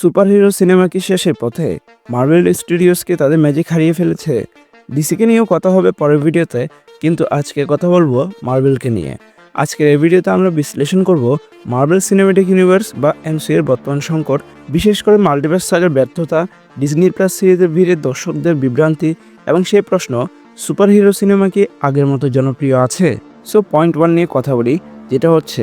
Superhero cinema কি শেষের পথে? মার্বেল স্টুডিওসকে তাদের ম্যাজিক হারিয়ে ফেলেছে? ডিসিকে নিয়েও কথা হবে পরের ভিডিওতে, কিন্তু আজকে কথা বলব মার্বেলকে নিয়ে। আজকের এই ভিডিওতে আমরা বিশ্লেষণ করব মার্বেল সিনেমেটিক ইউনিভার্স বা এমসি এর বর্তমান সংকট, বিশেষ করে মাল্টিভার্স সাগের ব্যর্থতা ডিজনি প্লাস সিরিজের ভিড়ে দর্শকদের বিভ্রান্তি, এবং সেই প্রশ্ন, সুপারহিরো সিনেমা কি আগের মতো জনপ্রিয় আছে? সো পয়েন্ট ওয়ান নিয়ে কথা বলি, যেটা হচ্ছে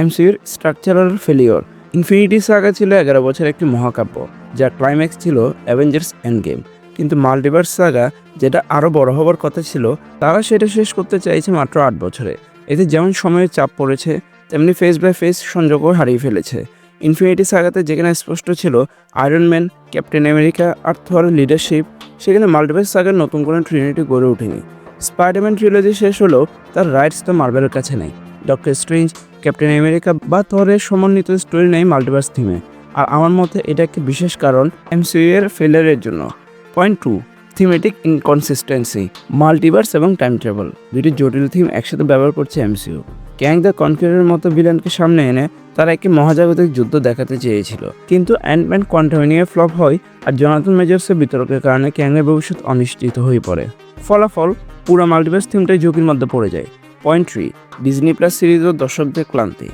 এমসিউর স্ট্রাকচারাল ফেলিওর ইনফিনিটি সাগা ছিল এগারো বছর একটি মহাকাব্য, যার ক্লাইম্যাক্স ছিল অ্যাভেঞ্জার্স এন্ড গেম কিন্তু মাল্টিভার্স সাগা যেটা আরও বড় হবার কথা ছিল, তারা সেটা শেষ করতে চাইছে মাত্র আট বছরে। এতে যেমন সময়ের চাপ পড়েছে, তেমনি ফেস বাই ফেস সংযোগও হারিয়ে ফেলেছে। ইনফিনিটি সাগাতে যেখানে স্পষ্ট ছিল আয়রন ম্যান ক্যাপ্টেন আমেরিকা আর থর লিডারশিপ সেখানে মাল্টিভার্স সাগার নতুন করে ট্রিনিটি গড়ে ওঠেনি। স্পাইডারম্যান ট্রিলজি শেষ হলেও তার রাইটস তো মার্বেলের কাছে নেই। ডক্টর স্ট্রেঞ্জ ক্যাপ্টেন আমেরিকা বা থরের সমন্বিত স্টোরি নেই মাল্টিভার্স থিমে। আর আমার মতে এটা একটি বিশেষ কারণ এমসিইউ এর ফেলিয়ারের জন্য। Point two, thematic inconsistency, multiverse এবং টাইম ট্রাভেল। দুটি জটিল থিম একসাথে ব্যবহার করছে এমসিইউ। ক্যাং দ্য কনকিউরের মতো ভিলেনকে সামনে এনে তারা একটি মহাজাগতিক যুদ্ধ দেখাতে চেয়েছিল। কিন্তু অ্যান্ডম্যান কোয়ান্টামিনিয়ে ফ্লপ হয় আর জনাতন মেজর্সের বিতর্কের কারণে ক্যাংয়ের ভবিষ্যৎ অনিশ্চিত হয়ে পড়ে। ফলাফল, পুরো মাল্টিভার্স থিমটাই ঝুঁকির মধ্যে পড়ে যায়। Point three Disney Plus series ও দর্শকদের ক্লান্তি।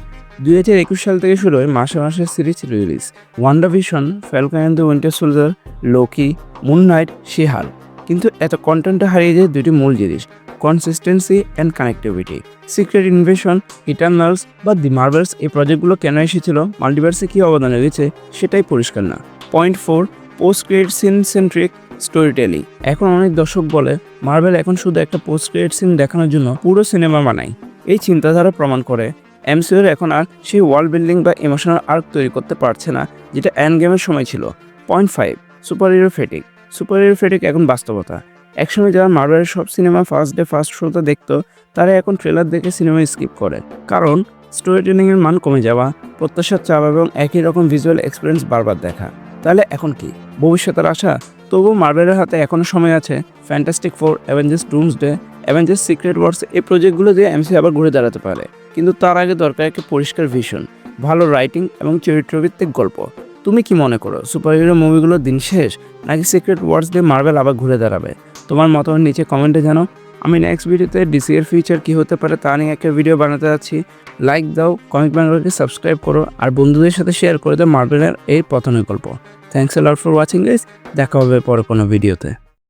দুই হাজার একুশ সাল থেকে শুরু হয় মাসে মাসে series release. WandaVision Falcon and the Winter Soldier Loki Moon Knight She Hulk কিন্তু এত কন্টেন্টে হারিয়ে যায় দুটি মূল জিনিস consistency and connectivity Secret Invasion Eternals বা দি মার্বেলস এই প্রজেক্টগুলো কেন এসেছিল মাল্টিভার্সে কী অবদান রেখেছে সেটাই পরিষ্কার না। Point four post credit scene centric storytelling এখন অনেক দর্শক বলে মার্বেল এখন শুধু একটা পোস্ট ক্রিয়েট সিন দেখানোর জন্য পুরো সিনেমা বানায়। এই চিন্তাধারা প্রমাণ করে এমসিউর এখন আর সেই ওয়ার্ল্ড বিল্ডিং বা ইমোশনাল আর্ক তৈরি করতে পারছে না, যেটা অ্যান্ড গেমের সময় ছিল। Point five superhero fatigue superhero fatigue এখন বাস্তবতা। একসময় যারা মার্বেলের সব সিনেমা ফার্স্ট ডে ফার্স্ট শোতে দেখতো, তারা এখন ট্রেলার দেখে সিনেমা স্কিপ করে। কারণ স্টোরি টেলিংয়ের মান কমে যাওয়া, প্রত্যাশার চাপ এবং একই রকম ভিজুয়াল এক্সপিরিয়েন্স বারবার দেখা। তাহলে এখন কি? ভবিষ্যতের আশা? তবুও মার্বেলের হাতে এখনও সময় আছে Fantastic Four Avengers Doomsday Avengers Secret Wars এই প্রজেক্টগুলো দিয়ে এমসি আবার ঘুরে দাঁড়াতে পারে। কিন্তু তার আগে দরকার একটা পরিষ্কার ভিশন ভালো রাইটিং এবং চরিত্রভিত্তিক গল্প। তুমি কি মনে করো সুপার হিরো মুভিগুলোর দিন শেষ নাকি সিক্রেট ওয়ার্স দিয়ে মার্বেল আবার ঘুরে দাঁড়াবে? তোমার মতামত নিচে কমেন্টে জানাও। আমি নেক্সট ভিডিওতে ডিসি এর কী হতে পারে তা নিয়ে একটা ভিডিও বানাতে যাচ্ছি। লাইক দাও কমিক বাংলাকে সাবস্ক্রাইব করো আর বন্ধুদের সাথে শেয়ার করে দাও মার্বেলের এই পতনের গল্প thanks a lot for watching guys দেখা হবে পরে কোনো ভিডিওতে